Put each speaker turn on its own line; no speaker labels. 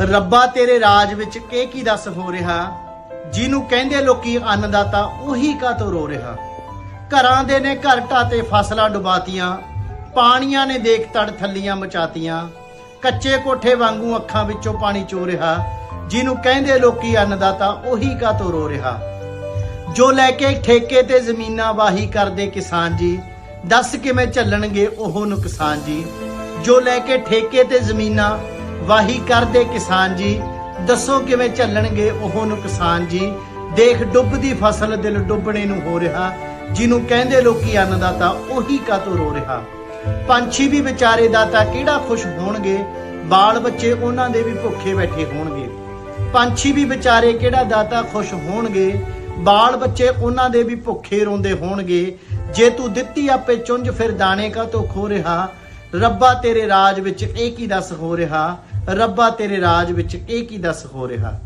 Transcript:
ਰੱਬਾ ਤੇਰੇ ਰਾਜ ਵਿੱਚ ਕੀ ਕੀ ਦੱਸ ਹੋ ਰਿਹਾ? ਜਿਹਨੂੰ ਕਹਿੰਦੇ ਲੋਕੀ ਅੰਨਦਾਤਾ, ਉਹੀ ਕਾਤੋਂ ਰੋ ਰਿਹਾ? ਘਰਾਂ ਦੇ ਨੇ ਘਰ ਢਾਤੇ ਫਸਲਾਂ ਡੁਬਾਤੀਆਂ, ਪਾਣੀਆਂ ਨੇ ਦੇਖ ਤੜ ਥੱਲੀਆਂ ਮਚਾਤੀਆਂ। ਕੱਚੇ ਕੋਠੇ ਵਾਂਗੂ ਅੱਖਾਂ ਵਿੱਚੋਂ ਪਾਣੀ ਚੋ ਰਿਹਾ। ਜਿਹਨੂੰ ਕਹਿੰਦੇ ਲੋਕੀ ਅੰਨਦਾਤਾ, ਉਹੀ ਕਾਤੋਂ ਰੋ ਰਿਹਾ? ਜੋ ਲੈ ਕੇ ਠੇਕੇ ਤੇ ਜ਼ਮੀਨਾਂ ਵਾਹੀ ਕਰਦੇ ਕਿਸਾਨ ਜੀ, ਦੱਸ ਕਿਵੇਂ ਚੱਲਣਗੇ ਉਹ ਨੁਕਸਾਨ ਜੀ? ਜੋ ਲੈ ਕੇ ਠੇਕੇ ਤੇ ਜ਼ਮੀਨਾਂ ਵਾਹੀ ਕਰਦੇ ਕਿਸਾਨ ਜੀ। ਦੱਸੋ ਕਿਵੇਂ ਚੱਲਣਗੇ ਉਹ ਨੁਕਸਾਨ ਜੀ। ਦੇਖ ਡੁੱਬਦੀ ਫਸਲ ਦਿਲ ਡੁੱਬਣੇ ਨੂੰ ਹੋ ਰਿਹਾ। ਜਿਹਨੂੰ ਕਹਿੰਦੇ ਲੋਕੀ ਅੰਨਦਾਤਾ ਉਹੀ ਕਾਤੋਂ ਰੋ ਰਿਹਾ। ਪੰਛੀ ਵੀ ਵਿਚਾਰੇ ਦਾਤਾ ਕਿਹੜਾ ਖੁਸ਼ ਹੋਣਗੇ। ਬਾਲ ਬੱਚੇ ਉਹਨਾਂ ਦੇ ਵੀ ਭੁੱਖੇ ਬੈਠੇ ਹੋਣਗੇ। ਪੰਛੀ ਵੀ ਵਿਚਾਰੇ ਕਿਹੜਾ ਦਾਤਾ ਖੁਸ਼ ਹੋਣਗੇ। ਬਾਲ ਬੱਚੇ ਉਹਨਾਂ ਦੇ ਵੀ ਭੁੱਖੇ ਰੋਂਦੇ ਹੋਣਗੇ। ਜੇ ਤੂੰ ਦਿੱਤੀ ਆਪੇ ਚੁੰਝ ਫਿਰ ਦਾਣੇ ਕਾ ਤੋ ਖੋ ਰਿਹਾ। ਰੱਬਾ ਤੇਰੇ ਰਾਜ ਵਿੱਚ ਇਹ ਕੀ ਦੱਸ ਹੋ ਰਿਹਾ, ਰੱਬਾ ਤੇਰੇ ਰਾਜ ਵਿੱਚ ਇਹ ਕੀ ਦੱਸ ਹੋ ਰਿਹਾ।